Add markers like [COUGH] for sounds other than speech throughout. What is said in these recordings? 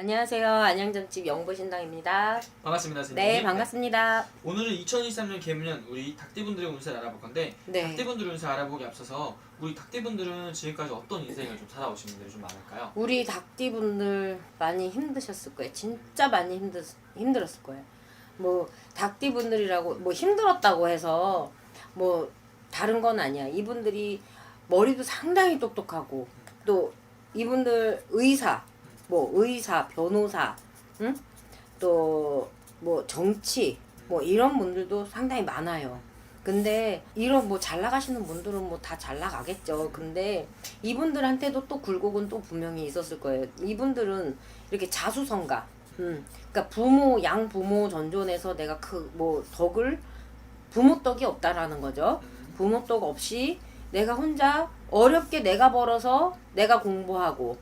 안녕하세요. 안양점집 영보신당입니다. 반갑습니다, 선생님. 네, 반갑습니다. 오늘은 2023년 개묘년 우리 닭띠분들의 운세를 알아볼 건데 네. 닭띠분들의 운세 알아보기 앞서서 우리 닭띠분들은 지금까지 어떤 인생을 좀 살아오신 분들이 좀 많을까요? 우리 닭띠분들 많이 힘드셨을 거예요. 진짜 많이 힘들, 힘들었을 거예요. 뭐, 닭띠분들이라고, 뭐 힘들었다고 해서, 뭐, 다른 건 아니야. 이분들이 머리도 상당히 똑똑하고, 또, 이분들 의사, 뭐, 의사, 변호사, 응? 또, 뭐, 정치, 뭐, 이런 분들도 상당히 많아요. 근데 이런 뭐 잘 나가시는 분들은 뭐 다 잘 나가겠죠. 근데 이분들한테도 또 굴곡은 또 분명히 있었을 거예요. 이분들은 이렇게 자수성가, 음, 그러니까 부모 양 부모 전존에서 내가 그 뭐 덕을 부모 덕이 없다라는 거죠. 부모 덕 없이 내가 혼자 어렵게 내가 벌어서 내가 공부하고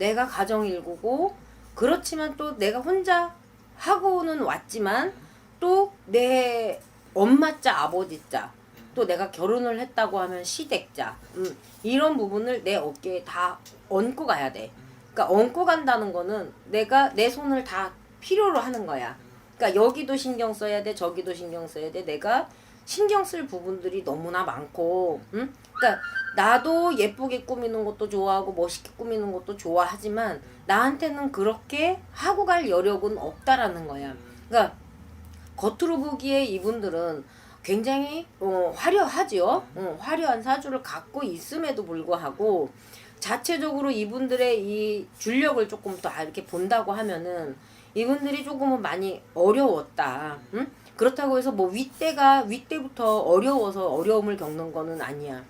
내가 가정 일구고 그렇지만 또 내가 혼자 하고는 왔지만 또 내 엄마자 아버지자 또 내가 결혼을 했다고 하면 시댁자 음, 이런 부분을 내 어깨에 다 얹고 가야 돼. 그러니까 얹고 간다는 거는 내가 내 손을 다 필요로 하는 거야. 그러니까 여기도 신경 써야 돼, 저기도 신경 써야 돼. 내가 신경 쓸 부분들이 너무나 많고, 음? 그러니까 나도 예쁘게 꾸미는 것도 좋아하고 멋있게 꾸미는 것도 좋아하지만 나한테는 그렇게 하고 갈 여력은 없다라는 거야. 그러니까 겉으로 보기에 이분들은 굉장히 어, 화려하죠. 어, 화려한 사주를 갖고 있음에도 불구하고 자체적으로 이분들의 이 줄력을 조금 더 이렇게 본다고 하면은 이분들이 조금은 많이 어려웠다. 응? 그렇다고 해서 뭐 윗대가 윗대부터 어려워서 어려움을 겪는 거는 아니야.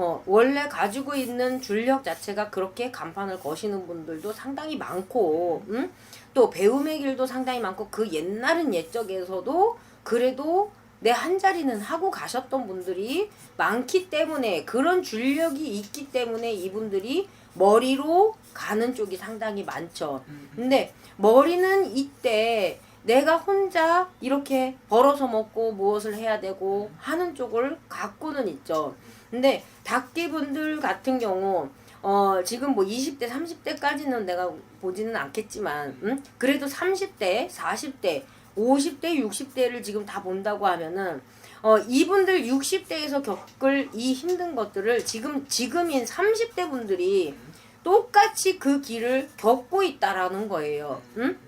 어, 원래 가지고 있는 줄력 자체가 그렇게 간판을 거시는 분들도 상당히 많고, 응? 또 배움의 길도 상당히 많고, 그 옛날은 옛적에서도 그래도 내 한 자리는 하고 가셨던 분들이 많기 때문에 그런 줄력이 있기 때문에 이분들이 머리로 가는 쪽이 상당히 많죠. 근데 머리는 이때 내가 혼자 이렇게 벌어서 먹고 무엇을 해야 되고 하는 쪽을 갖고는 있죠. 근데 닭띠분들 같은 경우 어 지금 뭐 20대 30대까지는 내가 보지는 않겠지만 음? 그래도 30대 40대 50대 60대를 지금 다 본다고 하면은 어 이분들 60대에서 겪을 이 힘든 것들을 지금 지금인 30대 분들이 똑같이 그 길을 겪고 있다라는 거예요. 음?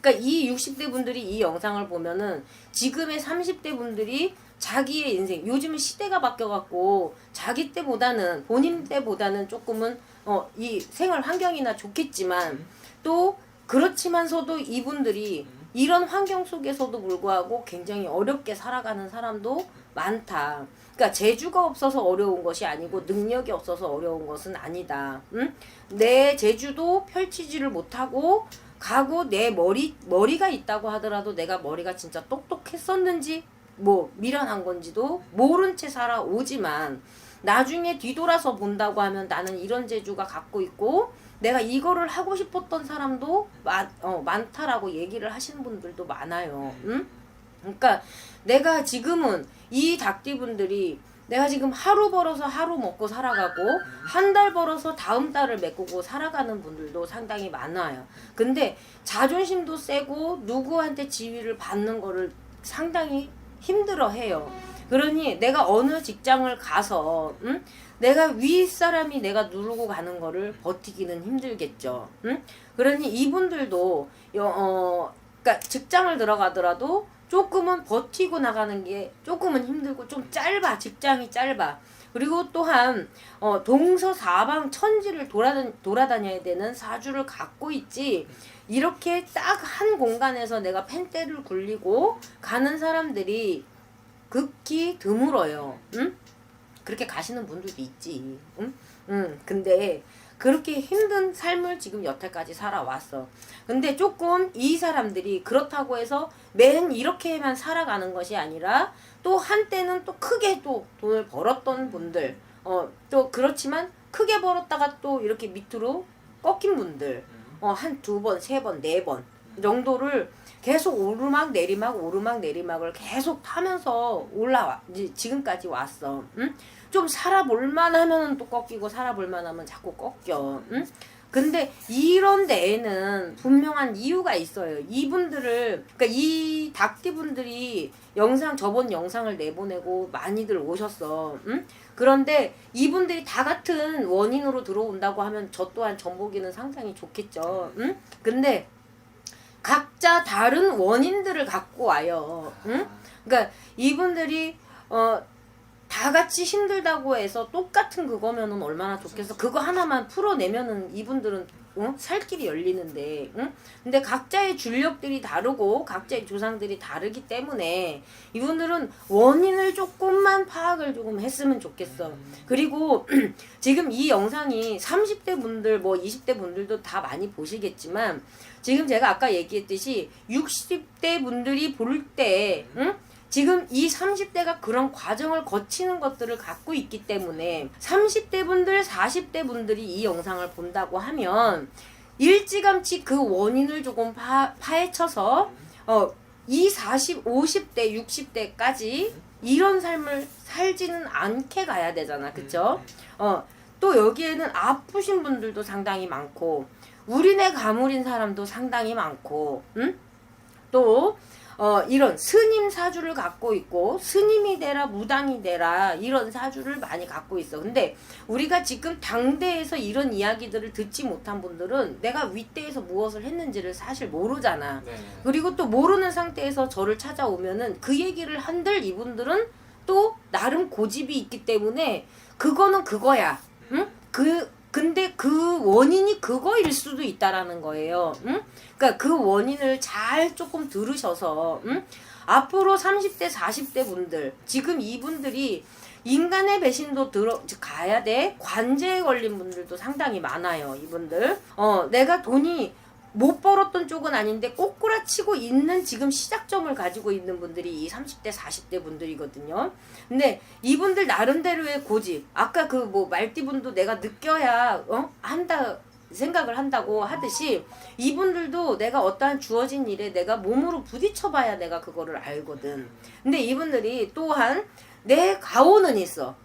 그러니까 이 60대 분들이 이 영상을 보면은 지금의 30대 분들이 자기의 인생 요즘은 시대가 바뀌어갖고 자기 때보다는 본인 때보다는 조금은 어 이 생활 환경이나 좋겠지만 또 그렇지만서도 이분들이 이런 환경 속에서도 불구하고 굉장히 어렵게 살아가는 사람도 많다. 그러니까 재주가 없어서 어려운 것이 아니고 능력이 없어서 어려운 것은 아니다. 응? 내 재주도 펼치지를 못하고 가고 내 머리 머리가 있다고 하더라도 내가 머리가 진짜 똑똑했었는지 뭐 미련한 건지도 모른 채 살아오지만 나중에 뒤돌아서 본다고 하면 나는 이런 재주가 갖고 있고 내가 이거를 하고 싶었던 사람도 많, 어, 많다라고 얘기를 하시는 분들도 많아요. 응? 그러니까 내가 지금은 이 닭띠분들이 내가 지금 하루 벌어서 하루 먹고 살아가고 한 달 벌어서 다음 달을 메꾸고 살아가는 분들도 상당히 많아요. 근데 자존심도 세고 누구한테 지위를 받는 거를 상당히 힘들어 해요. 그러니 내가 어느 직장을 가서 응? 내가 위 사람이 내가 누르고 가는 거를 버티기는 힘들겠죠. 응? 그러니 이분들도 여, 어 그러니까 직장을 들어가더라도 조금은 버티고 나가는 게 조금은 힘들고 좀 짧아 직장이 짧아 그리고 또한 어 동서사방 천지를 돌아다, 돌아다녀야 되는 사주를 갖고 있지 이렇게 딱 한 공간에서 내가 펜대를 굴리고 가는 사람들이 극히 드물어요. 응? 그렇게 가시는 분들도 있지. 응? 응. 근데 그렇게 힘든 삶을 지금 여태까지 살아왔어. 근데 조금 이 사람들이 그렇다고 해서 맨 이렇게만 살아가는 것이 아니라 또 한때는 또 크게 또 돈을 벌었던 분들, 어, 또 그렇지만 크게 벌었다가 또 이렇게 밑으로 꺾인 분들, 어, 한 두 번, 세 번, 네 번 정도를 계속 오르막 내리막 오르막 내리막을 계속 타면서 올라와 지금까지 왔어. 응? 좀 살아볼 만 하면 또 꺾이고 살아볼 만 하면 자꾸 꺾여. 응? 근데 이런 데에는 분명한 이유가 있어요. 이분들을 그러니까 이 닭띠 분들이 영상 저번 영상을 내보내고 많이들 오셨어. 응? 그런데 이분들이 다 같은 원인으로 들어온다고 하면 저 또한 전보기는 상당히 좋겠죠. 응? 근데 각자 다른 원인들을 갖고 와요. 응? 그러니까 이분들이 어. 다 같이 힘들다고 해서 똑같은 그거면은 얼마나 좋겠어. 그거 하나만 풀어내면은 이분들은 어? 살 길이 열리는데, 응? 근데 각자의 줄력들이 다르고 각자의 조상들이 다르기 때문에 이분들은 원인을 조금만 파악을 조금 했으면 좋겠어. 그리고 [CLEARS THROAT] 지금 이 영상이 30대 분들 뭐 20대 분들도 다 많이 보시겠지만 지금 제가 아까 얘기했듯이 60대 분들이 볼 때 응? 지금 이 30대가 그런 과정을 거치는 것들을 갖고 있기 때문에 30대 분들, 40대 분들이 이 영상을 본다고 하면 일찌감치 그 원인을 조금 파, 파헤쳐서 어, 이 40, 50대, 60대까지 이런 삶을 살지는 않게 가야 되잖아. 그쵸? 어, 또 여기에는 아프신 분들도 상당히 많고, 우리네 가물인 사람도 상당히 많고, 응? 또, 어, 이런 스님 사주를 갖고 있고, 스님이 되라, 무당이 되라, 이런 사주를 많이 갖고 있어. 근데 우리가 지금 당대에서 이런 이야기들을 듣지 못한 분들은 내가 윗대에서 무엇을 했는지를 사실 모르잖아. 네. 그리고 또 모르는 상태에서 저를 찾아오면은 그 얘기를 한들 이분들은 또 나름 고집이 있기 때문에 그거는 그거야. 응? 그 근데 그 원인이 그거일 수도 있다라는 거예요. 응? 그러니까 그 원인을 잘 조금 들으셔서 응? 앞으로 30대 40대 분들 지금 이분들이 인간의 배신도 들어 가야 돼 관제에 걸린 분들도 상당히 많아요 이분들 어 내가 돈이 못 벌었던 쪽은 아닌데 꼬꾸라치고 있는 지금 시작점을 가지고 있는 분들이 이 30대 40대 분들이거든요. 근데 이분들 나름대로의 고집 아까 그 뭐 말띠분도 내가 느껴야 어 한다 생각을 한다고 하듯이 이분들도 내가 어떠한 주어진 일에 내가 몸으로 부딪혀 봐야 내가 그거를 알거든. 근데 이분들이 또한 내 가오는 있어.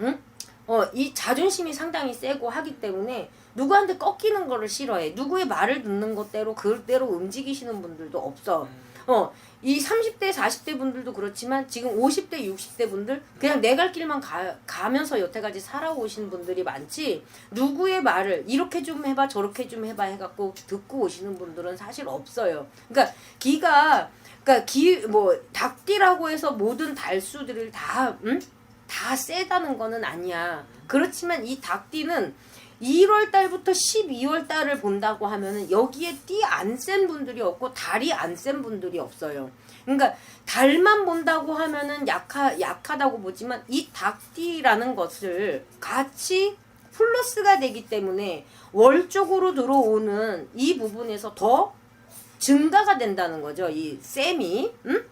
응? 어, 이 자존심이 상당히 세고 하기 때문에 누구한테 꺾이는 거를 싫어해. 누구의 말을 듣는 것대로 그대로 움직이시는 분들도 없어. 어, 이 30대, 40대 분들도 그렇지만 지금 50대, 60대 분들 그냥 내 갈 길만 가, 가면서 여태까지 살아오신 분들이 많지 누구의 말을 이렇게 좀 해봐 저렇게 좀 해봐 해갖고 듣고 오시는 분들은 사실 없어요. 그러니까 기가 그러니까 기 뭐 닭띠라고 해서 모든 달수들을 다 음? 다 세다는 거는 아니야. 그렇지만 이 닭띠는 1월 달부터 12월 달을 본다고 하면은 여기에 띠 안 센 분들이 없고 달이 안 센 분들이 없어요. 그러니까 달만 본다고 하면은 약하 약하다고 보지만 이 닭띠라는 것을 같이 플러스가 되기 때문에 월적으로 들어오는 이 부분에서 더 증가가 된다는 거죠. 이 셈이. 응?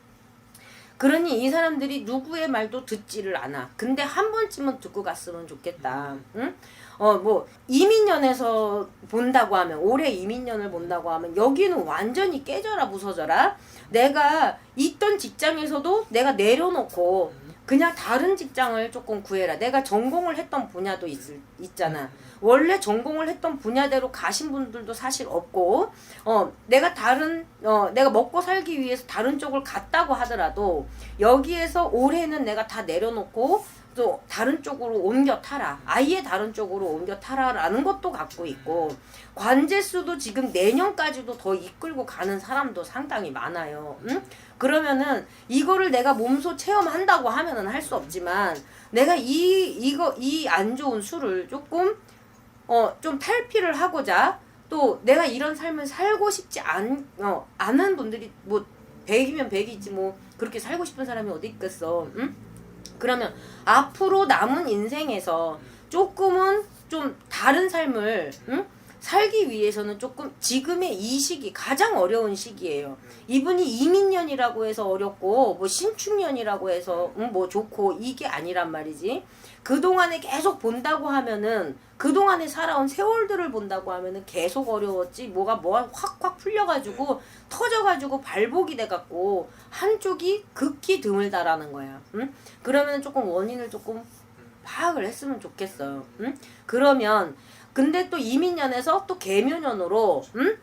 그러니 이 사람들이 누구의 말도 듣지를 않아. 근데 한 번쯤은 듣고 갔으면 좋겠다. 응? 어, 뭐, 이민년에서 본다고 하면, 올해 이민년을 본다고 하면, 여기는 완전히 깨져라, 부서져라. 내가 있던 직장에서도 내가 내려놓고, 그냥 다른 직장을 조금 구해라. 내가 전공을 했던 분야도 있, 있잖아. 원래 전공을 했던 분야대로 가신 분들도 사실 없고, 어, 내가 다른, 어, 내가 먹고 살기 위해서 다른 쪽을 갔다고 하더라도, 여기에서 올해는 내가 다 내려놓고, 또 다른 쪽으로 옮겨 타라. 아예 다른 쪽으로 옮겨 타라라는 것도 갖고 있고, 관제수도 지금 내년까지도 더 이끌고 가는 사람도 상당히 많아요. 응? 그러면은 이거를 내가 몸소 체험한다고 하면은 할 수 없지만 내가 이 이거 이 안 좋은 술을 조금 어 좀 탈피를 하고자 또 내가 이런 삶을 살고 싶지 않 어, 않은 분들이 뭐 100이면 100이지 뭐 그렇게 살고 싶은 사람이 어디 있겠어. 응? 그러면 앞으로 남은 인생에서 조금은 좀 다른 삶을 응? 살기 위해서는 조금 지금의 이 시기 가장 어려운 시기예요. 이분이 이민년이라고 해서 어렵고 뭐 신축년이라고 해서 응, 뭐 좋고 이게 아니란 말이지. 그 동안에 계속 본다고 하면은 그동안에 살아온 세월들을 본다고 하면은 계속 어려웠지 뭐가 뭐가 확확 풀려가지고 터져가지고 발복이 돼갖고 한쪽이 극히 드물다라는 거야. 응? 그러면 조금 원인을 조금 파악을 했으면 좋겠어요. 응? 그러면 근데 또 이민년에서 또 계묘년으로 음?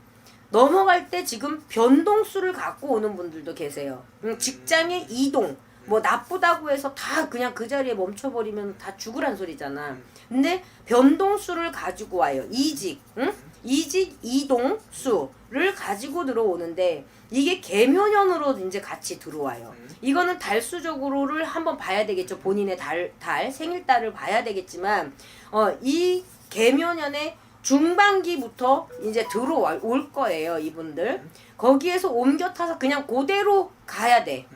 넘어갈 때 지금 변동수를 갖고 오는 분들도 계세요. 음, 직장의 이동 뭐 나쁘다고 해서 다 그냥 그 자리에 멈춰버리면 다 죽으란 소리잖아. 근데 변동수를 가지고 와요. 이직, 응? 이직 이동수를 가지고 들어오는데 이게 계묘년으로 이제 같이 들어와요. 이거는 달수적으로를 한번 봐야 되겠죠. 본인의 달, 달 생일달을 봐야 되겠지만 어, 이 계묘년의 중반기부터 이제 들어올 올 거예요, 이분들. 거기에서 옮겨 타서 그냥 그대로 가야 돼.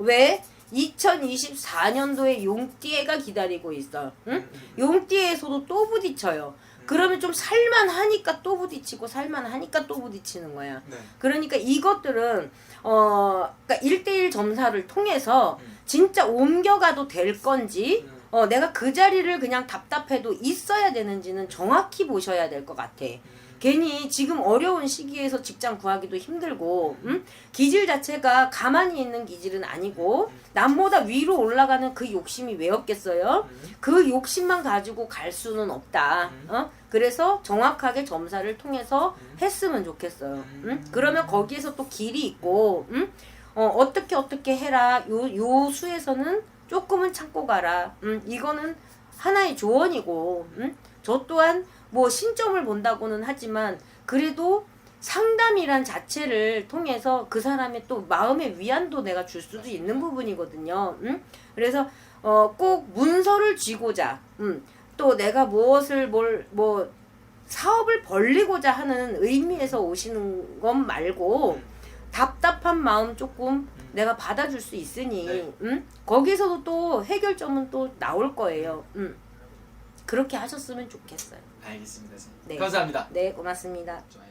음. 왜? 2024년도에 용띠해가 기다리고 있어. 응? 음, 음. 용띠에서도 또 부딪혀요. 그러면 좀 살만하니까 또 부딪히고 살만하니까 또 부딪히는 거야. 네. 그러니까 이것들은 어 그러니까 1대1 점사를 통해서 음. 진짜 옮겨가도 될 건지 음. 어 내가 그 자리를 그냥 답답해도 있어야 되는지는 정확히 보셔야 될 것 같아. 괜히 지금 어려운 시기에서 직장 구하기도 힘들고 음? 기질 자체가 가만히 있는 기질은 아니고 남보다 위로 올라가는 그 욕심이 왜 없겠어요? 음. 그 욕심만 가지고 갈 수는 없다. 음. 어? 그래서 정확하게 점사를 통해서 음. 했으면 좋겠어요. 음. 음? 그러면 거기에서 또 길이 있고, 음? 어, 어떻게 어떻게 해라. 요, 요 수에서는 조금은 참고 가라. 음? 이거는 하나의 조언이고, 음? 저 또한 뭐 신점을 본다고는 하지만 그래도 상담이란 자체를 통해서 그 사람의 또 마음의 위안도 내가 줄 수도 있는 부분이거든요. 음? 그래서 어, 꼭 문서를 쥐고자, 음, 또 내가 무엇을 뭘, 뭐, 사업을 벌리고자 하는 의미에서 오시는 것 말고, 답답한 마음 조금 내가 받아줄 수 있으니, 네. 음? 거기서도 또 해결점은 또 나올 거예요. 음. 그렇게 하셨으면 좋겠어요. 알겠습니다. 선생님. 네. 감사합니다. 네, 고맙습니다. 좋아요.